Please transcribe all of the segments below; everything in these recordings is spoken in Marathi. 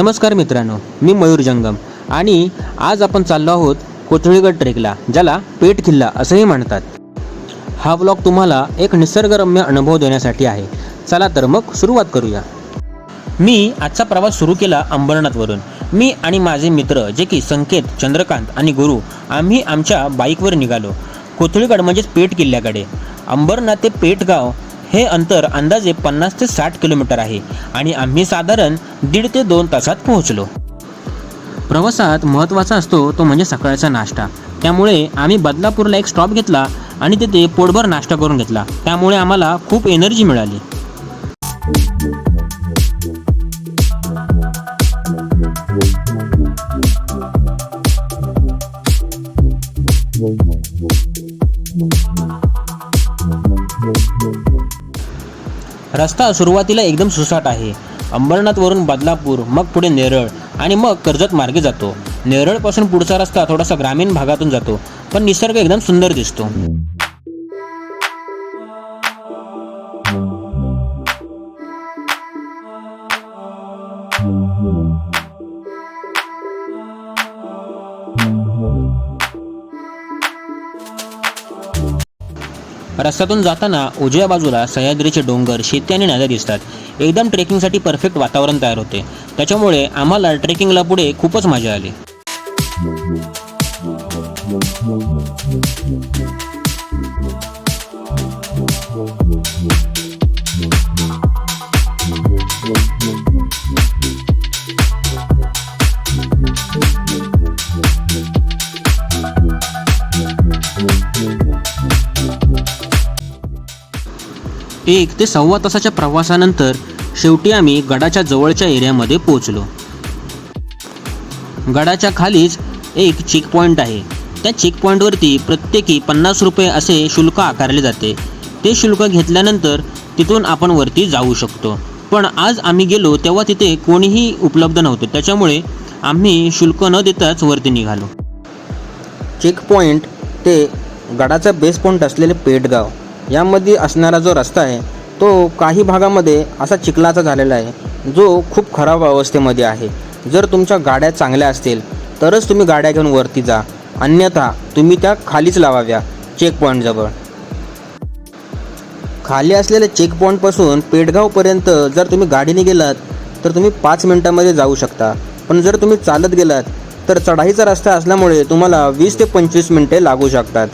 नमस्कार मित्रांनो मी मयूर जंगम आणि आज आपण चाललो आहोत कोथळीगड ट्रेकला ज्याला पेट किल्ला असंही म्हणतात. हा ब्लॉग तुम्हाला एक निसर्गरम्य अनुभव देण्यासाठी आहे. चला तर मग सुरुवात करूया. मी आजचा प्रवास सुरू केला अंबरनाथवरून. मी आणि माझे मित्र जे की संकेत चंद्रकांत आणि गुरु आम्ही आमच्या बाईकवर निघालो. कोथळीगड म्हणजेच पेट किल्ल्याकडे. अंबरनाथ ते पेटगाव हे अंतर अंदाजे पन्नास ते साठ किलोमीटर आहे आणि आम्ही साधारण दीड ते दोन तासात पोहोचलो. प्रवासात महत्त्वाचा असतो तो म्हणजे सकाळचा नाश्ता. त्यामुळे आम्ही बदलापूरला एक स्टॉप घेतला आणि तिथे पोटभर नाश्ता करून घेतला. त्यामुळे आम्हाला खूप एनर्जी मिळाली. रस्ता सुरुवातीला एकदम सुसाट आहे. अंबरनाथवरून बदलापूर मग पुढे नेरळ आणि मग कर्जत मार्गे जातो. नेरळपासून पुढचा रस्ता थोडासा ग्रामीण भागातून जातो पण निसर्ग एकदम सुंदर दिसतो. रस्त्यातून जाताना उजव्या बाजूला सह्याद्रीचे डोंगर शेती आणि नद्या दिसतात. एकदम ट्रेकिंगसाठी परफेक्ट वातावरण तयार होते. त्याच्यामुळे आम्हाला ट्रेकिंगला पुढे खूपच मजा आली. एक ते सव्वा तासाच्या प्रवासानंतर शेवटी आम्ही गडाच्या जवळच्या एरियामध्ये पोहोचलो. गडाच्या खालीच एक चेक पॉईंट आहे. त्या चेक पॉईंटवरती प्रत्येकी पन्नास रुपये असे शुल्क आकारले जाते. ते शुल्क घेतल्यानंतर तिथून आपण वरती जाऊ शकतो. पण आज आम्ही गेलो तेव्हा तिथे कोणीही उपलब्ध नव्हतं. त्याच्यामुळे आम्ही शुल्क न देताच वरती निघालो. चेक पॉईंट ते गडाचा बेस पॉईंट असलेले पेटगाव. यामध्ये असणारा जो रस्ता आहे तो काही भागामध्ये असा चिखलाचा झालेला आहे जो खूप खराब अवस्थेमध्ये आहे. जर तुमच्या गाड्या चांगल्या असतील तरच तुम्ही गाड्या घेऊन वरती जा. अन्यथा तुम्ही त्या खालीच लावाव्या चेक पॉईंटजवळ खाली असलेल्या चेक पॉईंटपासून पेटगावपर्यंत जर तुम्ही गाडीने गेलात तर तुम्ही पाच मिनटामध्ये जाऊ शकता. पण जर तुम्ही चालत गेलात तर चढाईचा रस्ता असल्यामुळे तुम्हाला वीस ते पंचवीस मिनटे लागू शकतात.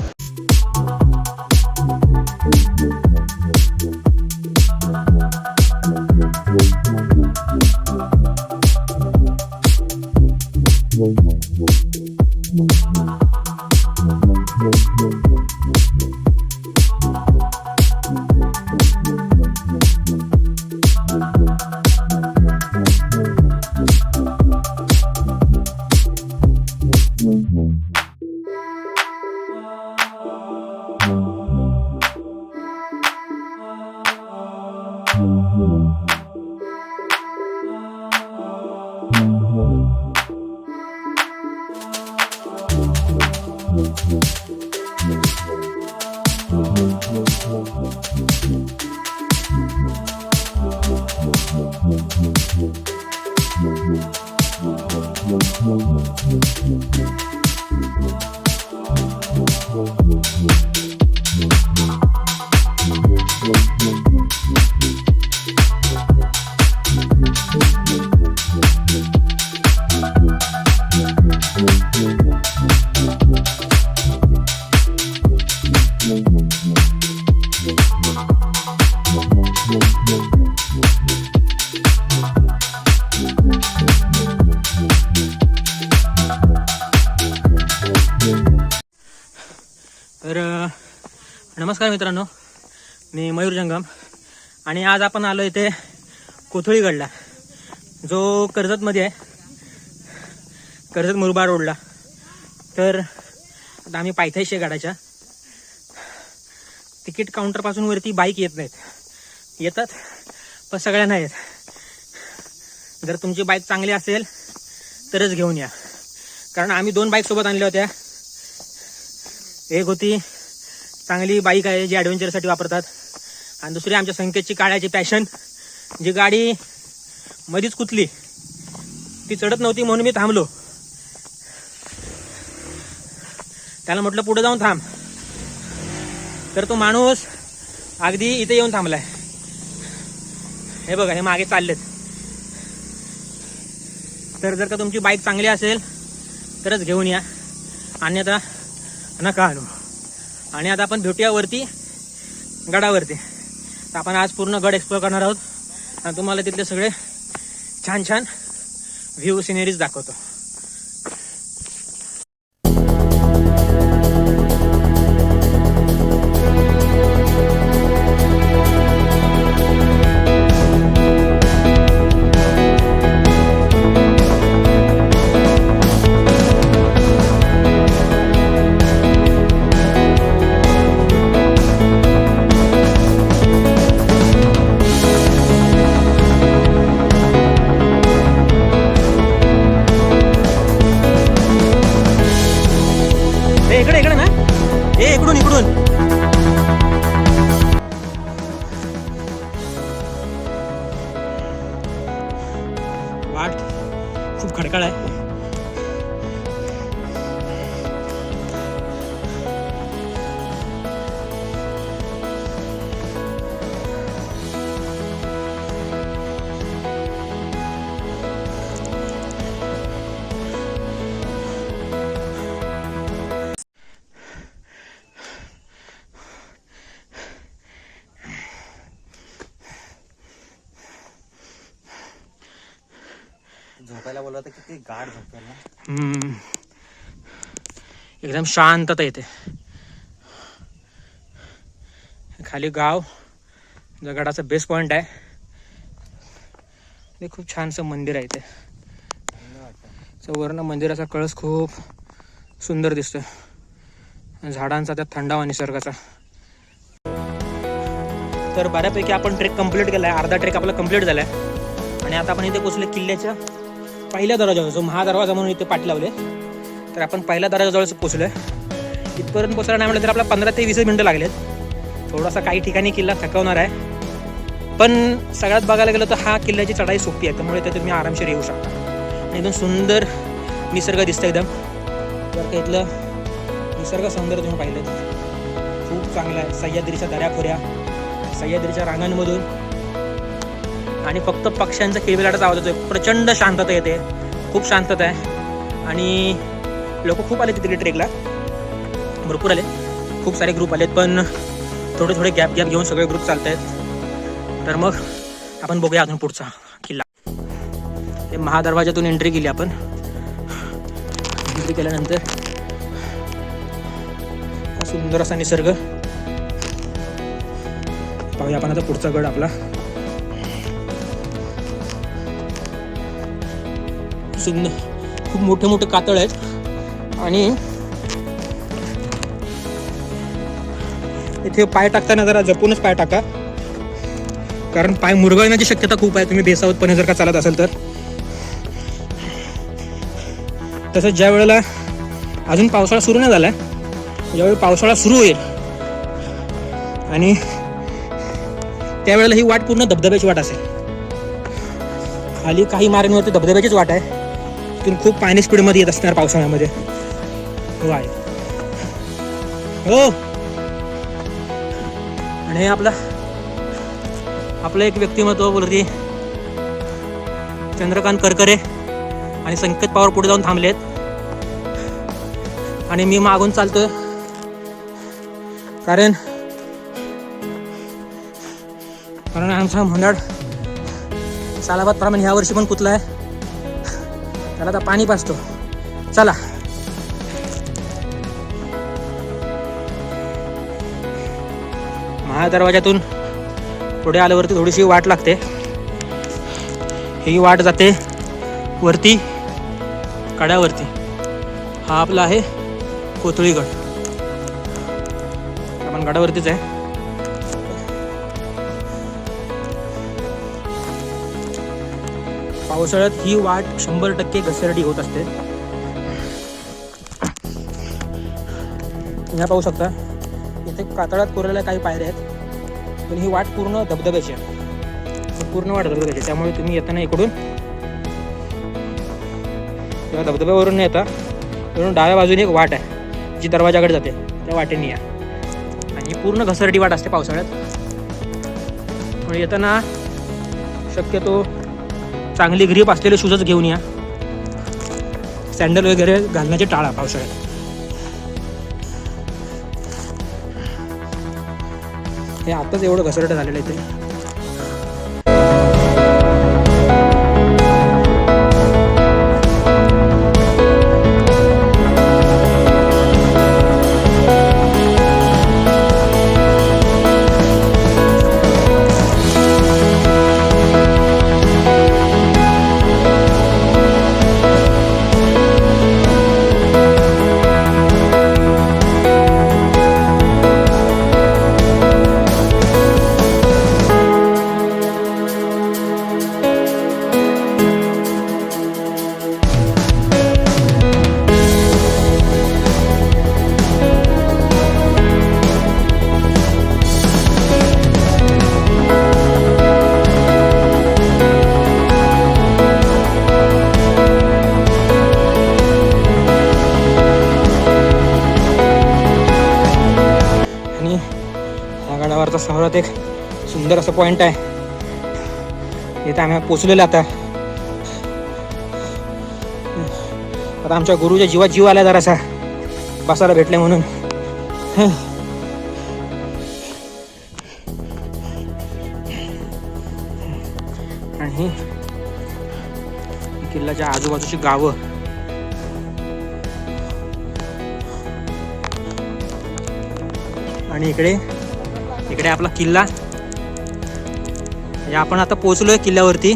आणि आज आपण आलो इथे कोथळीगडला. जो कर्जतमध्ये आहे. कर्जत मुरबाड रोडला. तर आता आम्ही पायथ्याशी आहे गाड्याच्या. तिकीट काउंटरपासून वरती बाईक येत नाहीत. येतात पण सगळ्या नाही आहेत जर तुमची बाईक चांगली असेल तरच घेऊन या. कारण आम्ही दोन बाईक सोबत आणल्या होत्या. एक होती चांगली बाईक आहे जी ॲडव्हेंचरसाठी वापरतात. आणि दुसरी आमच्या संकेतची काळ्याची पॅशन जी गाडी मधीच कुतली ती चढत नव्हती म्हणून मी थांबलो. त्याला म्हटलं पुढे जाऊन थांब. तर तो माणूस अगदी इथे येऊन थांबलाय. हे बघा हे मागे चाललेत. तर जर का तुमची बाईक चांगली असेल तरच घेऊन या. अन्यथा नका आणू. आणि आता आपण भेटूया वरती गडावरती. तर आपण आज पूर्ण गड एक्सप्लोअर करणार आहोत. आणि तुम्हाला तिथले सगळे छान छान व्ह्यू सिनेरीज दाखवतो. बोलवलं तर किती गाढ झोपेल ना. हम्म. एकदम शांतता येते. खाली गाव जो गडाचा बेस्ट पॉइंट आहे. ते खूप छानसं मंदिर आहे ते वरनं मंदिराचा कळस खूप सुंदर दिसतोय. झाडांचा त्यात थंडावा निसर्गाचा. तर बऱ्यापैकी आपण ट्रेक कंप्लीट केला आहे अर्धा ट्रेक आपला कंप्लीट झाला आहे आणि आता आपण इथे पोचले किल्ल्याच्या पहिल्या दरवाजावर जो महादरवाजा म्हणून इथे पाठी लावले तर आपण पहिल्या दरवाजाजवळ पोचलो आहे इथपर्यंत पोचायला नाही म्हटलं तर आपला पंधरा ते वीस मिनटं लागलेत. थोडासा काही ठिकाणी किल्ला थकवणार आहे. पण सगळ्यात बघायला गेलं तर हा किल्ल्याची चढाई सोपी आहे त्यामुळे ते तुम्ही आरामशीर येऊ शकता. आणि एकदम सुंदर निसर्ग दिसतं एकदम. जर का इथलं निसर्ग सौंदर्य तुम्ही पाहिलं खूप चांगलं आहे. सह्याद्रीच्या दऱ्याखोऱ्या सह्याद्रीच्या रांगांमधून आणि फक्त पक्ष्यांचा किलबिलाटाचा आवाज येतोय. प्रचंड शांतता येते. खूप शांतता आहे. आणि लोक खूप आले तिथे ट्रेकला. भरपूर आले. खूप सारे ग्रुप आलेत पण थोडे थोडे गॅप गॅप घेऊन सगळे ग्रुप चालत आहेत तर मग आपण बघूया अजून पुढचा किल्ला. हे महादरवाजातून एंट्री केली आपण. एंट्री केल्यानंतर सुंदर असा निसर्ग. पाहूया आपण आता पुढचा गड आपला. सुंदर खूप मोठे मोठे कातळ आहेत. आणि इथे पाय टाकताना जरा जपूनच पाय टाका. कारण पाय मुरगळण्याची शक्यता खूप आहे. तुम्ही बेसावतपणे जर का चालत असेल तर. तसंच ज्या वेळेला अजून पावसाळा सुरू नाही झाला ज्यावेळी पावसाळा सुरू होईल आणि त्यावेळेला ही वाट पूर्ण धबधब्याची वाट असेल. खाली काही मार्गांवरती धबधब्याचीच वाट आहे. तिथून खूप पाणी स्पीडमध्ये येत असणार पावसाळ्यामध्ये. वाय हो. आणि हे आपला आपलं एक व्यक्तिमत्व बोलते चंद्रकांत करकरे आणि संकेत पवार पुढे जाऊन थांबलेत. आणि मी मागून चालतोय. कारण कारण आमचा मंडळ सालाबाद प्रमाण ह्या वर्षी पण कुठला आहे? त्याला आता पाणी पाजतो चला. महादरवाज्यातून पुढे आल्यावरती थोडीशी वाट लागते. ही वाट जाते वरती कड्यावरती. हा आपला आहे कोथळीगड. आपण गडावरतीच आहे. पावसाळ्यात ही वाट शंभर टक्के घसरडी होत असते. ह्या पाहू शकता. इथे कातळात कोरलेल्या काही पायऱ्या आहेत. पण ही वाट पूर्ण धबधब्याची आहे. पूर्ण वाट धबधब्याची आहे. त्यामुळे तुम्ही येताना इकडून किंवा धबधब्यावरून नाही येता. वरून डाव्या बाजूने एक वाट आहे जी दरवाजाकडे जाते. त्या वाटेने या. आणि ही पूर्ण घसरडी वाट असते पावसाळ्यात. पण येताना शक्यतो चांगली ग्रीप असलेले शूजच घेऊन या. सँडल वगैरे घालण्याचे टाळा पावसाळ्यात हे आताच एवढं घसरट झालेलं आहे ते या सर्वात एक सुंदर असं पॉईंट आहे. इथे आम्ही पोचलेलो आता. आता आमच्या गुरुच्या जीवात जीव आला जरासा. बसायला भेटले म्हणून. आणि किल्ल्याच्या आजूबाजूची गावं. आणि इकडे इकडे आपला किल्ला. म्हणजे आपण आता पोहोचलोय किल्ल्यावरती.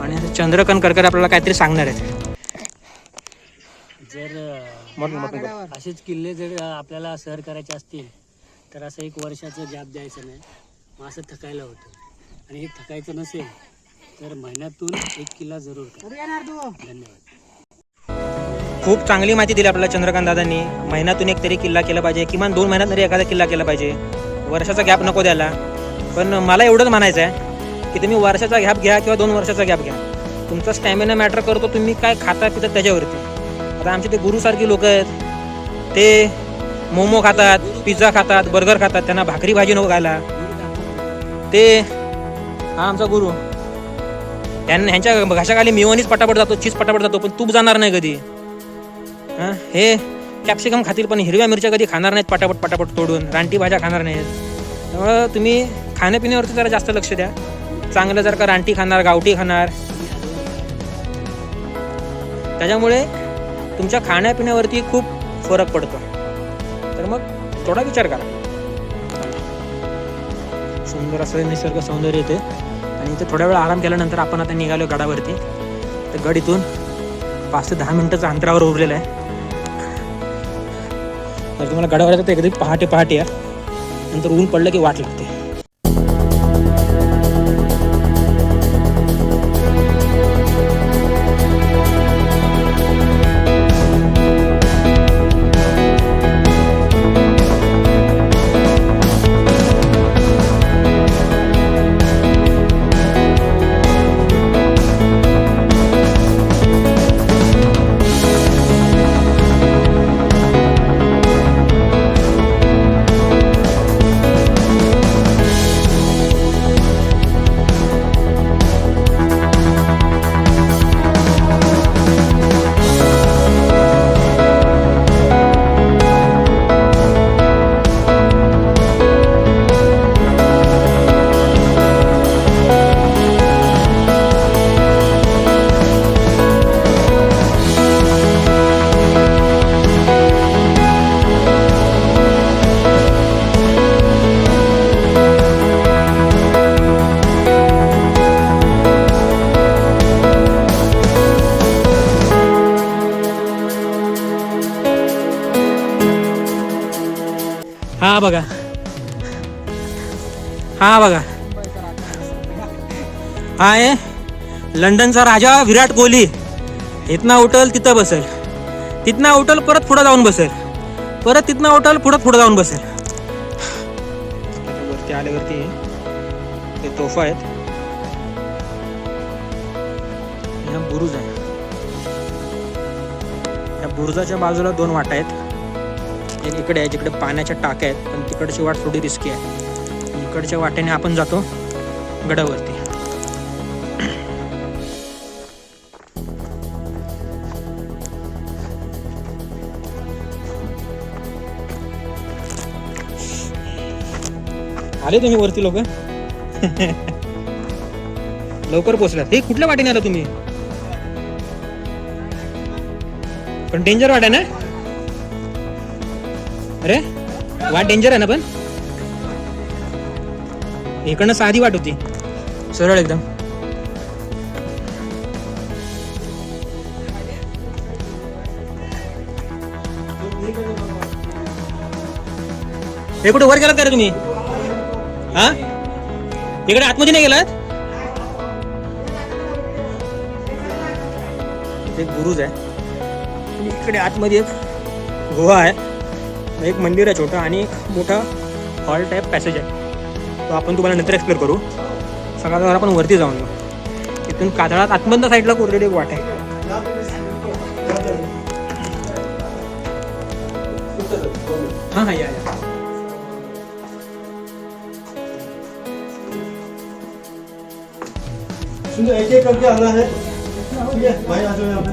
आणि आता चंद्रकांत करकर आपल्याला काहीतरी सांगणार आहेत. जर असेच किल्ले जर आपल्याला सर करायचे असतील तर असं एक वर्षाचं गॅप द्यायचं नाही. मग असं थकायला होतं. आणि हे थकायचं नसेल तर महिन्यातून एक किल्ला जरूर करा. धन्यवाद. खूप चांगली माहिती दिली आपल्याला चंद्रकांत दादांनी. महिन्यातून एक तरी किल्ला केला पाहिजे किमान दोन महिन्यात तरी एखादा किल्ला केला पाहिजे. वर्षाचा गॅप नको द्यायला. पण मला एवढंच म्हणायचं आहे की तुम्ही वर्षाचा गॅप घ्या किंवा दोन वर्षाचा गॅप घ्या. तुमचा स्टॅमिना मॅटर करतो तुम्ही काय खाता पितात त्याच्यावरती. आता आमचे ते गुरुसारखी लोक आहेत. ते मोमो खातात पिझ्झा खातात बर्गर खातात त्यांना भाकरी भाजी नको खायला. ते हा आमचा गुरु. त्यांना ह्यांच्या घशाखाली मिओनीच पटापट जातो चीज पटापट जातो पण तूप जाणार नाही कधी. हां हे कॅप्सिकम खातील पण हिरव्या मिरच्या कधी खाणार नाहीत पटापट पटापट तोडून. रानटी भाज्या खाणार नाहीत. त्यामुळं तुम्ही खाण्यापिण्यावरती जरा जास्त लक्ष द्या. चांगलं जर का रानटी खाणार गावठी खाणार. त्याच्यामुळे तुमच्या खाण्यापिण्यावरती खूप फरक पडतो. तर मग थोडा विचार करा. सुंदर असं निसर्ग सौंदर्य येते आणि इथे थोड्या वेळ आराम केल्यानंतर आपण आता निघालो गडावरती. तर गड इथून पाच ते दहा मिनिटाचं अंतरावर उरलेलं आहे. तर तुम्हाला गडावर येतं तर एकदम पहाटे पहाटे या नंतर ऊन पडलं की वाट लागते. हा बघा. हा आहे लंडनचा राजा विराट कोहली. इथनं उठल तिथं बसेल. तिथनं उठल परत पुढं जाऊन बसेल. परत तिथनं उठल पुढं पुढं जाऊन बसेल. वरती आल्यावरती ते तोफा आहेत. हा बुरुज आहे. गुरुजाच्या बाजूला दोन वाटा आहेत. एक इकडे आहे जिकडे पाण्याच्या टाक्या आहेत पण तिकडची वाट थोडी रिस्की आहे. इकडच्या वाटेने आपण जातो गडावरती. आले तुम्ही वरती लोक? लवकर पोहोचलात. हे कुठल्या वाटेने आला तुम्ही? पण डेंजर वाट आहे ना? अरे वाट डेंजर आहे ना पण? इकडनं साधी वाट होती. सरळ एकदम. हे कुठे वर गेलात का रे तुम्ही? हा? इकडे आतमध्ये नाही गेलात? एक बुरुज आहे. इकडे आतमध्ये एक गुहा आहे. एक मंदिर आहे छोटं आणि एक मोठा हॉल टाईप पॅसेज आहे. तो आपण तुम्हाला नंतर एक्सप्लोर करू. सकाळ आपण वरती जाऊन येऊ इथून कातळात आतमधल्या साईडला कोरलेली एक वाट आहे. हां हां या या. एक एक करके आना है. है भाई आ जाओ यहाँ पे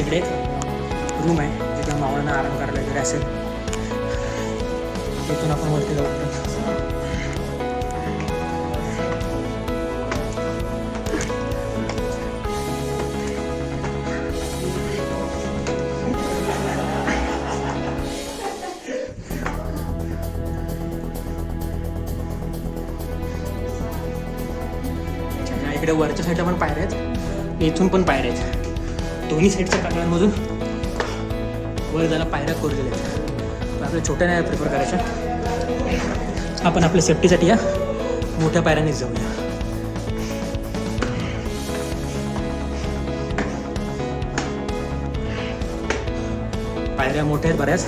आपल्या इकडे रूम आहे. तिथे मावळांना आराम करायला वगैरे असेल. तिथून आपण वरती जाऊ. इकडे वरच्या साईडला पण पायऱ्या आहेत. इथून पण पायऱ्या आहेत. दोन्ही साईडच्या काकड्यांमधून वर त्याला पायऱ्या करू दिल्या. आपल्या छोट्या नाही प्रिफर करायच्या. आपण आपल्या सेफ्टीसाठी या. मोठ्या पायऱ्यानेच जाऊया. पायऱ्या मोठ्या आहेत बऱ्याच.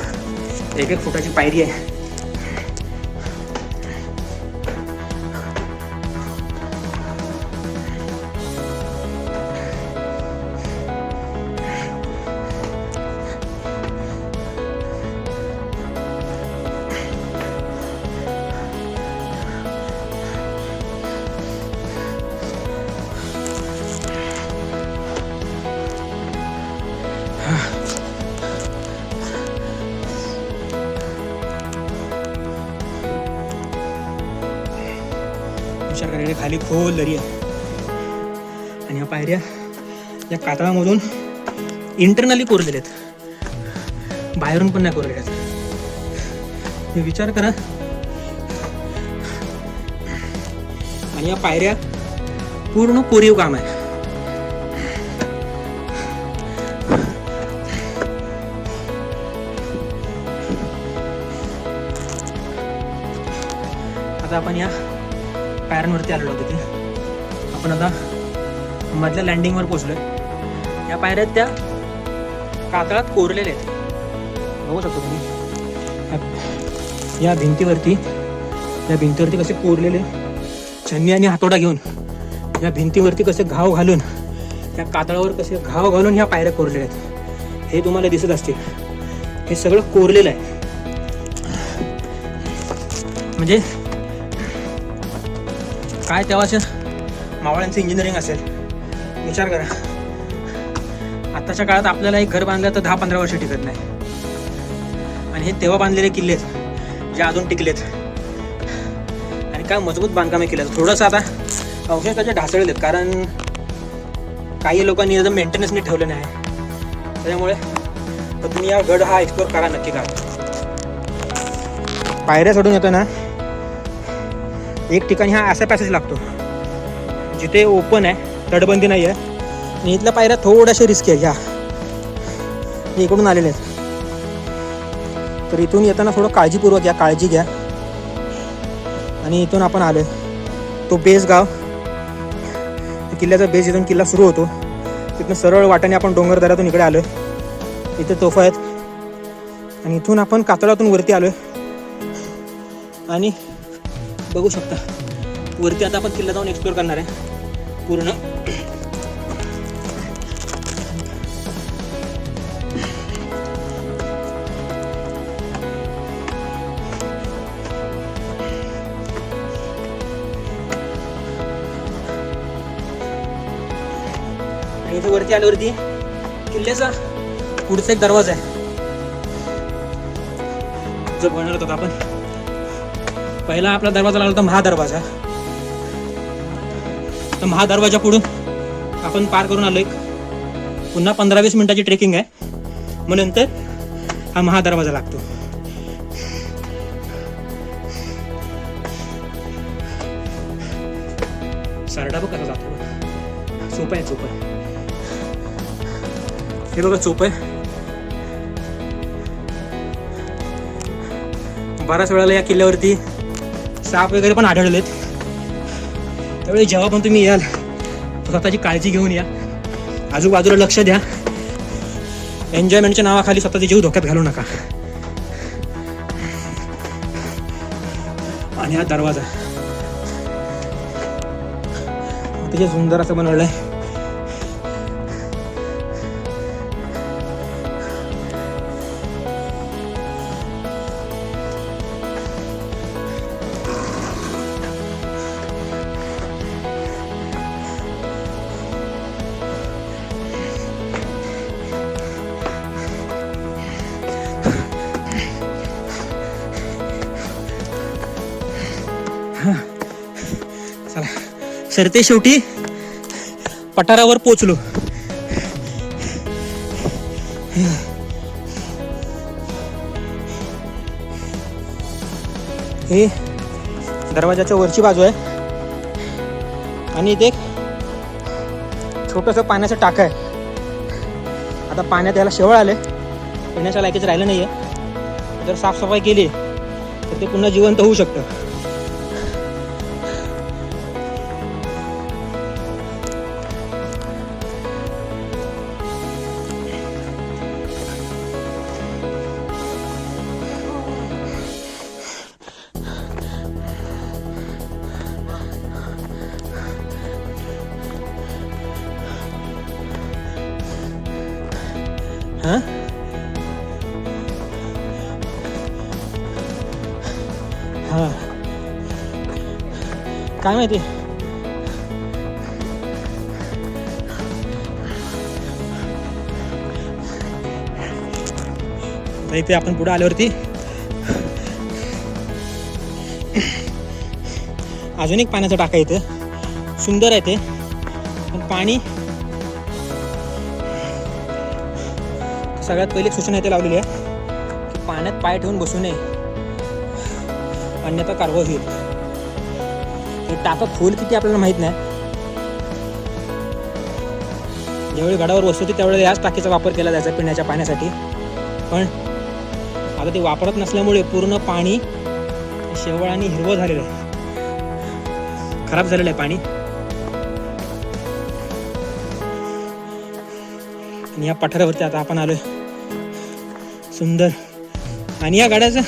एक एक फुटाची पायरी आहे. कातळामधून इंटरनली कोरलेले आहेत बाहेरून पण नाही कोरलेले आहेत विचार करा. आणि या पायऱ्या पूर्ण कोरीव काम आहे. आता आपण या पायऱ्यांवरती आलेलो होतो तिथे आपण आता मधल्या लँडिंगवर पोचलोय या पायऱ्या त्या कातळात कोरलेल्या आहेत. बघू शकतो तुम्ही. या- भिंतीवरती या भिंतीवरती कसे कोरलेले छन्नी आणि हातोडा घेऊन या भिंतीवरती कसे घाव घालून या कातळावर कसे घाव घालून ह्या पायऱ्या कोरलेल्या आहेत. हे तुम्हाला दिसत असतील. हे सगळं कोरलेलं आहे. म्हणजे काय तेव्हाच मावळ्यांचं इंजिनिअरिंग असेल. विचार करा. आताच्या काळात आपल्याला एक घर बांधलं तर दहा पंधरा वर्ष टिकत नाही. आणि हे तेव्हा बांधलेले किल्ले आहेत जे अजून टिकलेत. आणि काय मजबूत बांधकामे केलं थोडंसं आता अवशेष त्याचे ढासळलेत आहेत कारण काही लोकांनी एकदम मेंटेनन्सने ठेवलं नाही. त्याच्यामुळे तर तुम्ही या गड हा एक्सप्लोर करा नक्की करा. पायऱ्या सोडून येतो ना एक ठिकाणी हा असा पॅसेज लागतो जिथे ओपन आहे तटबंदी नाही आहे आणि इथल्या पायऱ्या थोड्याशा रिस्की आहे ह्या इकडून आलेले आहेत. तर इथून येताना थोडं काळजीपूर्वक या काळजी घ्या. आणि इथून आपण आलो तो बेस गाव किल्ल्याचा बेस इथून किल्ला सुरू होतो. तिथून सरळ वाटाने आपण डोंगरदऱ्यातून इकडे आलो इथे तोफा आहेत. आणि इथून आपण कातळातून वरती आलो आणि बघू शकता वरती आता आपण किल्ला जाऊन एक्सप्लोर करणार आहे. पूर्ण. इथे वरती आल्यावरती किल्ल्याचा पुढचा एक दरवाजा आहे. जो बनवला होता आपण. पहिला आपला दरवाजा लागला होता महादरवाजा. तर महादरवाजा पुढून आपण पार करून आलो एक पुन्हा पंधरा वीस मिनिटाची ट्रेकिंग आहे. मग नंतर हा महादरवाजा लागतो. सरडा बघ कसा जातो. सोपं आहे सोपं आहे. हे बघा चोप आहे बऱ्याच वेळेला या किल्ल्यावरती साप वगैरे पण आढळलेत त्यावेळी जेव्हा पण तुम्ही याल स्वतःची काळजी घेऊन या आजूबाजूला लक्ष द्या एन्जॉयमेंटच्या नावाखाली स्वतःचे जीव धोक्यात घालू नका आणि हा दरवाजा अतिशय सुंदर असं बनवलंय चला. सरते शेवटी पठारावर पोचलो हे दरवाजाच्या वरची बाजू आहे. आणि इथे एक छोटंसं पाण्याचं टाकं आहे. आता पाण्यात याला शेवळ आले पिण्याच्या लायकीचं राहिलं नाही आहे जर साफसफाई केली तर ते पुन्हा जिवंत होऊ शकतं. हां. काय माहिती? आता इथे आपण पुढे आल्यावरती अजून एक पाण्याचं टाका इथे. सुंदर आहे ते. पण पाणी सगळ्यात पहिली सूचना इथे लावलेली आहे. की पाण्यात पाय ठेवून बसू नये. अन्यथा कारवा होईल. टाकं खोल किती आपल्याला माहीत नाही. ज्यावेळी गडावर वस्तू होती त्यावेळेला याच टाकीचा वापर केला जायचा पिण्याच्या पाण्यासाठी. पण आता ते वापरत नसल्यामुळे पूर्ण पाणी शेवळ आणि हिरवं झालेलं आहे. खराब झालेलं आहे पाणी. आणि या पठारावरती आता आपण आलोय. सुंदर. आणि या गाड्याचं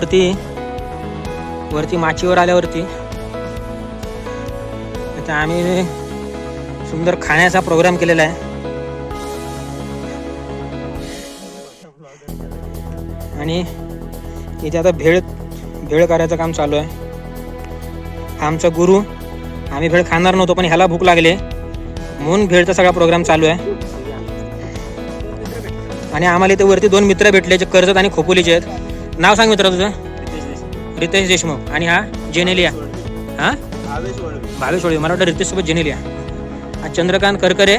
वरती वरती माचीवर आल्यावरती. आता आम्ही सुंदर खाण्याचा प्रोग्राम केलेला आहे. आणि इथे आता भेळ भेळ करायचं काम चालू आहे. हा आमचा गुरु आम्ही भेळ खाणार नव्हतो पण ह्याला भूक लागली. म्हणून भेळचा सगळा प्रोग्राम चालू आहे. आणि आम्हाला इथे वरती दोन मित्र भेटले जे कर्जत आणि खोपोलीचे आहेत. नाव सांग मित्र तुझं? रितेश देशमुख. आणि हा? जेनेलिया. हा? भावेश वळवे. मला वाटतं रितेश सोबत जेनेलिया. हा चंद्रकांत करकरे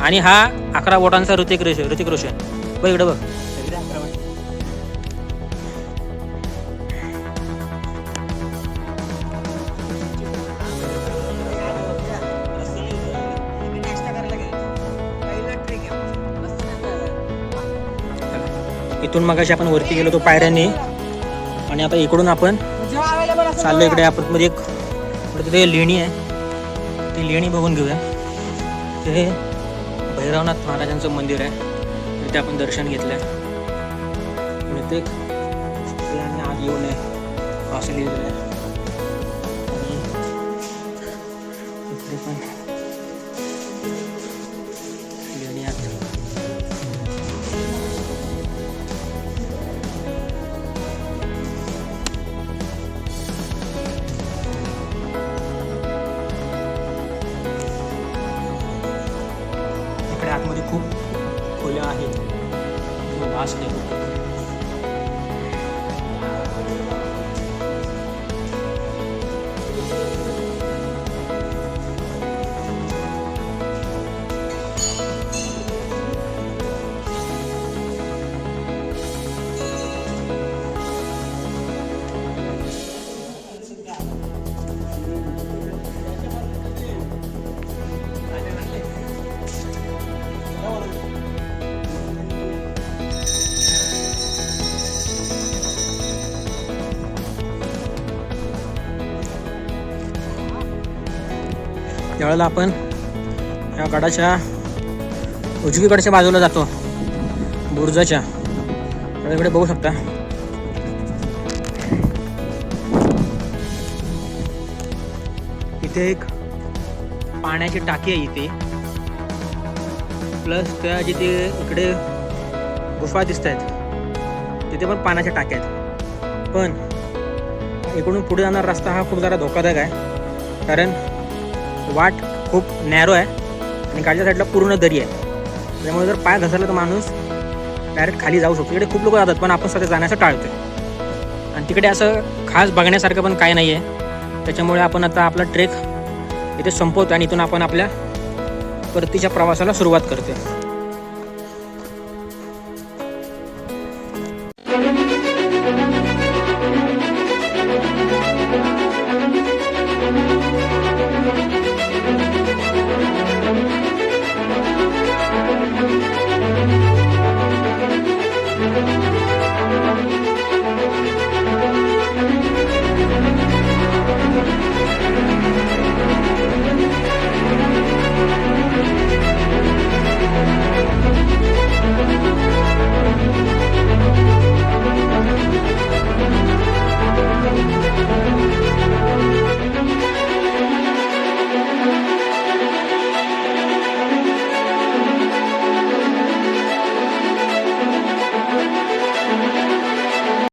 आणि हा अकरा बोटांचा ऋतिक रोशन ऋतिक रोशन. बघ इकडे बघ. इथून मगाशी आपण वरती गेलो तो पायऱ्यांनी. आणि आता इकडून आपण चाललो इकडे. आपण मध्ये एक तिथे लेणी आहे. ती लेणी बघून घेऊया. ते भैरवनाथ महाराजांचं मंदिर आहे. तिथे आपण दर्शन घेतलं आहे आणि ते आज आत येऊ नये असं लिहिलेलं आहे. त्यावेळेला आपण या गडाच्या उजवीकडच्या बाजूला जातो. बुर्जाच्या. इकडे बघू शकता. इथे एक पाण्याची टाकी आहे इथे. प्लस त्या जिथे इकडे गुफा दिसत आहेत तिथे पण पाण्याच्या टाक्या आहेत. पण इकडून पुढे जाणारा रस्ता हा खूप जरा धोकादायक आहे. कारण वाट खूप नॅरो आहे आणि खालच्या साईडला पूर्ण दरी आहे. त्यामुळे जर पाय घसरला तर माणूस डायरेक्ट खाली जाऊ शकतो. तिकडे खूप लोक जातात पण आपण सध्या जाण्याचं टाळतो आणि तिकडे असं खास बघण्यासारखं पण काय नाही आहे त्याच्यामुळे आपण आता आपला ट्रेक इथे संपवतो आणि इथून आपण आपल्या परतीच्या प्रवासाला सुरुवात करतोय.